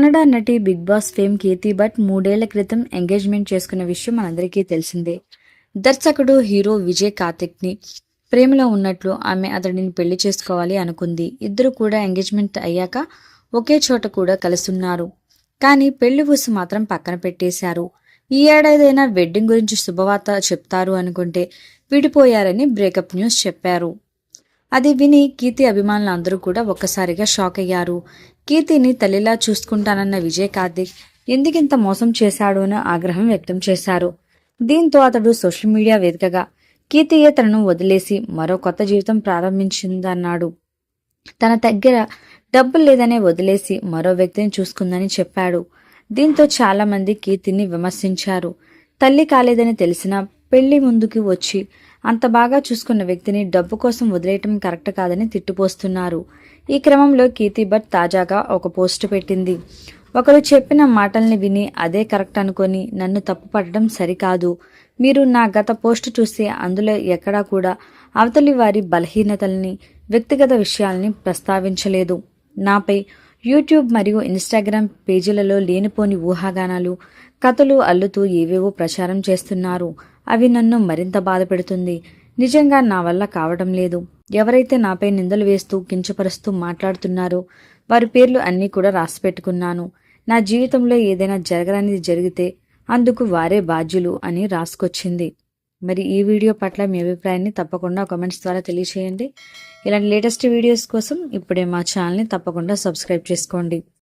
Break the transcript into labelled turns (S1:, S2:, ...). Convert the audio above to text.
S1: కన్నడ నటి Bigg Boss fame Keerthi Bhat మూడేళ్ళ క్రితం ఎంగేజ్మెంట్ చేసుకున్న విషయం మనందరికీ తెలిసిందే. దర్శకుడు హీరో విజయ్ కార్తిక్ని ప్రేమలో ఉన్నట్లు ఆమె అతడిని పెళ్ళి చేసుకోవాలి అనుకుంది. ఇద్దరు కూడా ఎంగేజ్మెంట్ అయ్యాక ఒకే చోట కూడా కలుసున్నారు కానీ పెళ్ళి ఊసు మాత్రం పక్కన పెట్టేశారు. ఈ ఏడాదైనా వెడ్డింగ్ గురించి శుభవార్త చెప్తారు అనుకుంటే విడిపోయారని బ్రేకప్ న్యూస్ చెప్పారు. అది విని కీర్తి అభిమానులు అందరూ కూడా ఒక్కసారిగా షాక్ అయ్యారు. కీర్తిని తల్లిలా చూసుకుంటానన్న విజయ్ కార్తిక్ ఎందుకింత మోసం చేశాడు అని ఆగ్రహం వ్యక్తం చేశారు. దీంతో అతడు సోషల్ మీడియా వేదికగా కీర్తియే తనను వదిలేసి మరో కొత్త జీవితం ప్రారంభించిందన్నాడు. తన దగ్గర డబ్బులు లేదనే వదిలేసి మరో వ్యక్తిని చూసుకుందని చెప్పాడు. దీంతో చాలామంది కీర్తిని విమర్శించారు. తల్లి కాలేదని తెలిసినా పెళ్ళి ముందుకు వచ్చి అంత బాగా చూసుకున్న వ్యక్తిని డబ్బు కోసం వదిలేయటం కరెక్ట్ కాదని తిట్టుపోస్తున్నారు. ఈ క్రమంలో కీర్తి భట్ తాజాగా ఒక పోస్ట్ పెట్టింది. ఒకరు చెప్పిన మాటల్ని విని అదే కరెక్ట్ అనుకొని నన్ను తప్పుపట్టడం సరికాదు. మీరు నా గత పోస్ట్ చూస్తే అందులో ఎక్కడా కూడా అవతలి వారి బలహీనతల్ని వ్యక్తిగత విషయాల్ని ప్రస్తావించలేదు. నాపై యూట్యూబ్ మరియు ఇన్స్టాగ్రామ్ పేజీలలో లేనిపోని ఊహాగానాలు కథలు అల్లుతూ ఏవేవో ప్రచారం చేస్తున్నారు. అవి నన్ను మరింత బాధ పెడుతుంది. నిజంగా నా వల్ల కావడం లేదు. ఎవరైతే నాపై నిందలు వేస్తూ కించపరుస్తూ మాట్లాడుతున్నారో వారి పేర్లు అన్నీ కూడా రాసి పెట్టుకున్నాను నా జీవితంలో ఏదైనా జరగరానిది జరిగితే అందుకు వారే బాధ్యులు అని రాసుకొచ్చింది. మరి ఈ వీడియో పట్ల మీ అభిప్రాయాన్ని తప్పకుండా కామెంట్స్ ద్వారా తెలియచేయండి. ఇలాంటి లేటెస్ట్ వీడియోస్ కోసం ఇప్పుడే మా ఛానల్ని తప్పకుండా సబ్స్క్రైబ్ చేసుకోండి.